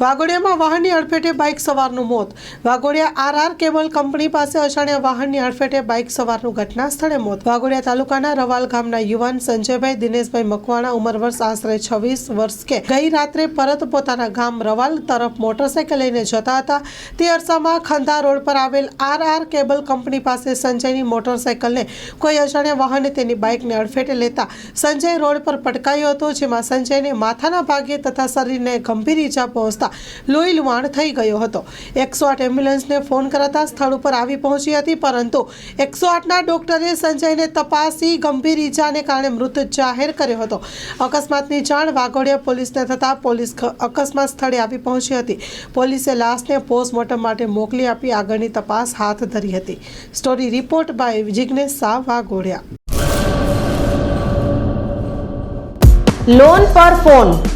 વાઘોડિયામાં વાહનની અડફેટે બાઇક સવારનું મોત. Waghodia R R cable company પાસે અજાણ્યા વાહનની અડફેટે બાઇક સવારનું ઘટના સ્થળે મોત. વાઘોડિયા તાલુકાના રવાલ ગામના યુવાન સંજયભાઈ દિનેશભાઈ મકવાણા ઉંમર વર્ષ આશરે છવ્વીસ વર્ષ કે. ગઈ રાત્રે પરત પોતાના ગામ રવાલ તરફ મોટરસાઇકલ લઈને જતા હતા. તે અરસામાં ખંધા રોડ પર આવેલ આર આર કેબલ કંપની પાસે સંજયની મોટરસાઇકલને કોઈ અજાણ્યા વાહને તેની બાઇકને અડફેટે લેતા સંજય રોડ પર પટકાયો હતો, જેમાં સંજયને માથાના ભાગે તથા શરીરને ગંભીર ઈજા પહોંચતા લોહી લુહાણ થઈ ગયો હતો. એકસો આઠ એમ્બ્યુલન્સને ફોન કરાતા સ્થળ ઉપર આવી પહોંચી હતી, પરંતુ એકસો આઠના ડોક્ટરે સંજયને તપાસી ગંભીર ઈજાને કારણે મૃત જાહેર કર્યો હતો. અકસ્માતની જાણ વાઘોડિયા પોલીસને થતાં પોલીસ અકસ્માત સ્થળે આવી પહોંચી હતી. પોલીસે લાશને પોસ્ટમોર્ટમ માટે મોકલી આપી આગળની તપાસ હાથ ધરી હતી. Story report by Jignesh Shah, Waghodia. Loan પર ફોન.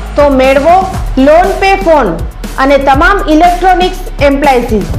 તો મેળવો લોન પે ફોન અને તમામ ઇલેક્ટ્રોનિક્સ એમ્પ્લાયસીસ